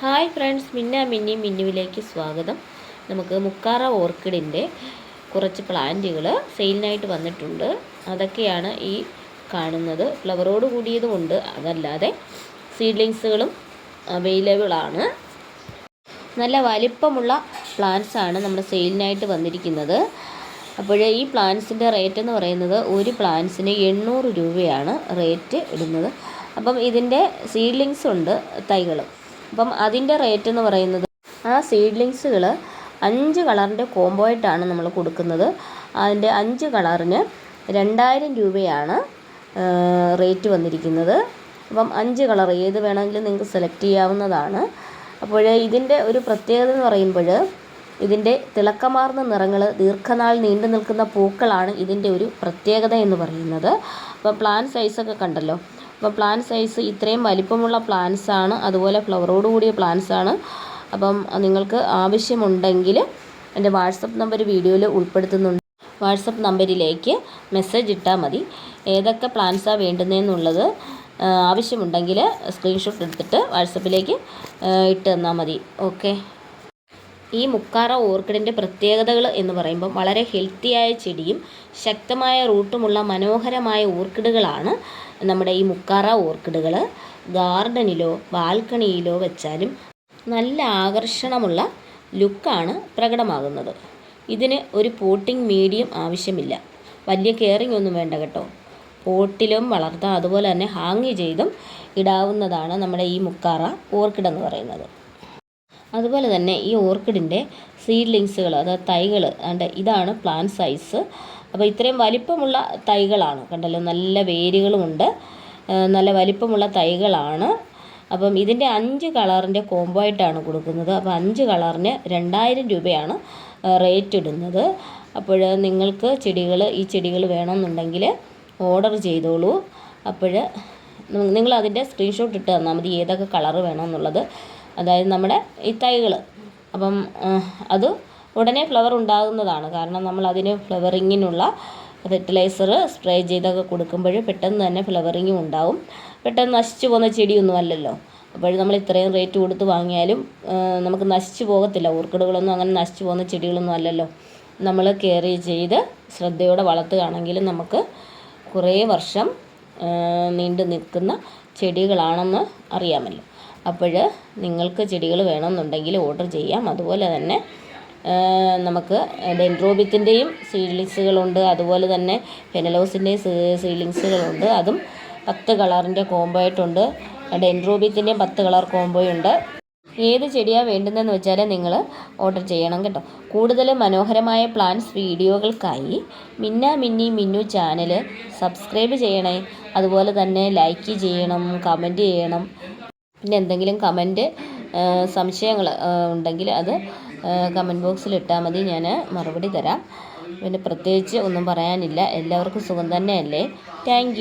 Hi friends മിന്ന മിന്നി മിന്നുവിലേക്ക് സ്വാഗതം. നമുക്ക് മുക്കാറ ഓർക്കിഡിന്റെ കുറച്ച് പ്ലാന്റുകൾ സെയിലിനായിട്ട് വന്നിട്ടുണ്ട്. അതൊക്കെയാണ് ഈ കാണുന്നത്. ഫ്ലവറോട് കൂടിയതുമുണ്ട് അതല്ലാതെ സീഡ്ലിങ്സുകളും അവൈലബിൾ ആണ്. നല്ല വലിപ്പമുള്ള ആണ് നമ്മുടെ സെയിലിനായിട്ട് വന്നിരിക്കുന്നത്. അപ്പോൾ ഈ പ്ലാന്റ്സിന്റെ റേറ്റ് എന്ന് പറയുന്നത് ഒരു പ്ലാന്റ്സിന് എണ്ണൂറ് രൂപയാണ് റേറ്റ് ഇടുന്നത്. അപ്പം ഇതിന്റെ സീഡ്ലിങ്സ് ഉണ്ട് തൈകൾ. അപ്പം അതിന്റെ റേറ്റ് എന്ന് പറയുന്നത് ആ സീഡ്ലിങ്സുകൾ അഞ്ച് കളറിന്റെ കോംബോ ആയിട്ടാണ് നമ്മൾ കൊടുക്കുന്നത്. അതിന്റെ അഞ്ച് കളറിന് രണ്ടായിരം രൂപയാണ് റേറ്റ് വന്നിരിക്കുന്നത്. അപ്പം അഞ്ച് കളർ ഏത് വേണമെങ്കിലും നിങ്ങൾക്ക് സെലക്ട് ചെയ്യാവുന്നതാണ്. അപ്പോൾ ഇതിന്റെ ഒരു പ്രത്യേകത എന്ന് പറയുമ്പോൾ ഇതിന്റെ തിളക്കമാർന്ന നിറങ്ങൾ ദീർഘനാൾ നീണ്ടു നിൽക്കുന്ന പൂക്കളാണ് ഇതിന്റെ ഒരു പ്രത്യേകത എന്ന് പറയുന്നത്. അപ്പോൾ പ്ലാൻ സൈസൊക്കെ കണ്ടല്ലോ. അപ്പോൾ പ്ലാൻ സൈസ് ഇത്രയും വലിപ്പമുള്ള പ്ലാന്റ്സ് ആണ്. അതുപോലെ ഫ്ലവറോട് കൂടിയ പ്ലാന്റ്സ് ആണ്. അപ്പം നിങ്ങൾക്ക് ആവശ്യമുണ്ടെങ്കിൽ എന്റെ വാട്സപ്പ് നമ്പർ വീഡിയോയിൽ ഉൾപ്പെടുത്തുന്നുണ്ട്. വാട്സപ്പ് നമ്പറിലേക്ക് മെസ്സേജ് ഇട്ടാൽ മതി. ഏതൊക്കെ പ്ലാൻസാണ് വേണ്ടുന്നതെന്നുള്ളത് ആവശ്യമുണ്ടെങ്കിൽ സ്ക്രീൻഷോട്ട് എടുത്തിട്ട് വാട്സപ്പിലേക്ക് ഇട്ട് തന്നാൽ മതി. ഓക്കെ ഈ മുക്കാറ ഓർക്കിഡിന്റെ പ്രത്യേകതകൾ എന്ന് പറയുമ്പം വളരെ ഹെൽത്തിയായ ചെടിയും ശക്തമായ റൂട്ടുമുള്ള മനോഹരമായ ഓർക്കിഡുകളാണ് നമ്മുടെ ഈ മുക്കാറ ഓർക്കിഡുകൾ. ഗാർഡനിലോ ബാൽക്കണിയിലോ വെച്ചാലും നല്ല ആകർഷണമുള്ള ലുക്കാണ് പ്രകടമാകുന്നത്. ഇതിന് ഒരു പോട്ടിംഗ് മീഡിയം ആവശ്യമില്ല. വലിയ കെയറിംഗ് ഒന്നും വേണ്ട കേട്ടോ. പോട്ടിലും വളർത്താം അതുപോലെ തന്നെ ഹാങ് ചെയ്തും ഇടാവുന്നതാണ് നമ്മുടെ ഈ മുക്കാറ ഓർക്കിഡ് എന്ന് പറയുന്നത്. അതുപോലെ തന്നെ ഈ ഓർക്കിഡിന്റെ സീഡ്ലിങ്സുകൾ അതായത് തൈകൾ അതുകൊണ്ട് ഇതാണ് പ്ലാൻ സൈസ് അപ്പോൾ ഇത്രയും വലിപ്പമുള്ള തൈകളാണ് കണ്ടല്ലോ നല്ല വേരുകളുമുണ്ട്. നല്ല വലിപ്പമുള്ള തൈകളാണ്. അപ്പം ഇതിന്റെ അഞ്ച് കളറിന്റെ കോംബോ ആയിട്ടാണ് കൊടുക്കുന്നത്. അപ്പോൾ അഞ്ച് കളറിന് രണ്ടായിരം രൂപയാണ് റേറ്റ് ഇടുന്നത്. അപ്പോൾ നിങ്ങൾക്ക് ചെടികൾ ഈ ചെടികൾ വേണമെന്നുണ്ടെങ്കിൽ ഓർഡർ ചെയ്തോളൂ. അപ്പോൾ നിങ്ങൾ അതിന്റെ സ്ക്രീൻഷോട്ട് ഇട്ട് തന്നാൽ മതി ഏതൊക്കെ കളറ് വേണമെന്നുള്ളത്. അതായത് നമ്മുടെ ഈ തൈകൾ അപ്പം അത് ഉടനെ ഫ്ലവർ ഉണ്ടാകുന്നതാണ്. കാരണം നമ്മൾ അതിന് ഫ്ലവറിങ്ങിനുള്ള ഫെർട്ടിലൈസർ സ്പ്രേ ചെയ്തൊക്കെ കൊടുക്കുമ്പോൾ പെട്ടെന്ന് തന്നെ ഫ്ലവറിങ്ങും ഉണ്ടാവും. പെട്ടെന്ന് നശിച്ചു പോകുന്ന ചെടിയൊന്നും അല്ലല്ലോ. അപ്പോൾ നമ്മൾ ഇത്രയും റേറ്റ് കൊടുത്ത് വാങ്ങിയാലും നമുക്ക് നശിച്ചു പോകത്തില്ല. ഓർക്കിഡുകളൊന്നും അങ്ങനെ നശിച്ചു പോകുന്ന ചെടികളൊന്നും അല്ലല്ലോ. നമ്മൾ കെയർ ചെയ്ത് ശ്രദ്ധയോടെ വളർത്തുകയാണെങ്കിൽ നമുക്ക് കുറേ വർഷം നീണ്ടു നിൽക്കുന്ന ചെടികളാണെന്ന് അറിയാമല്ലോ. അപ്പോൾ നിങ്ങൾക്ക് ചെടികൾ വേണമെന്നുണ്ടെങ്കിൽ ഓർഡർ ചെയ്യാം. അതുപോലെ തന്നെ നമുക്ക് ഡെൻഡ്രോബിത്തിന്റെയും സീഡ്ലിങ്സുകളുണ്ട്. അതുപോലെ തന്നെ ഫെനലോസിന്റെയും സീഡ്ലിങ്സുകളുണ്ട്. അതും പത്ത് കളറിന്റെ കോംബോ ആയിട്ടുണ്ട് ഡെൻഡ്രോബിത്തിന്റെയും പത്ത് കളർ കോംബോയുണ്ട്. ഏത് ചെടിയാണ് വേണ്ടുന്നതെന്ന് വെച്ചാൽ നിങ്ങൾ ഓർഡർ ചെയ്യണം കേട്ടോ. കൂടുതൽ മനോഹരമായ പ്ലാന്റ്സ് വീഡിയോകൾക്കായി മിന്ന മിന്നി മിന്നു ചാനൽ സബ്സ്ക്രൈബ് ചെയ്യണേ. അതുപോലെ തന്നെ ലൈക്ക് ചെയ്യണം കമന്റ് ചെയ്യണം. പിന്നെ എന്തെങ്കിലും കമന്റ് സംശയങ്ങൾ ഉണ്ടെങ്കിൽ അത് കമന്റ് ബോക്സിൽ ഇട്ടാൽ മതി. ഞാൻ മറുപടി തരാം. പിന്നെ പ്രത്യേകിച്ച് ഒന്നും പറയാനില്ല. എല്ലാവർക്കും സുഖം തന്നെയല്ലേ? താങ്ക്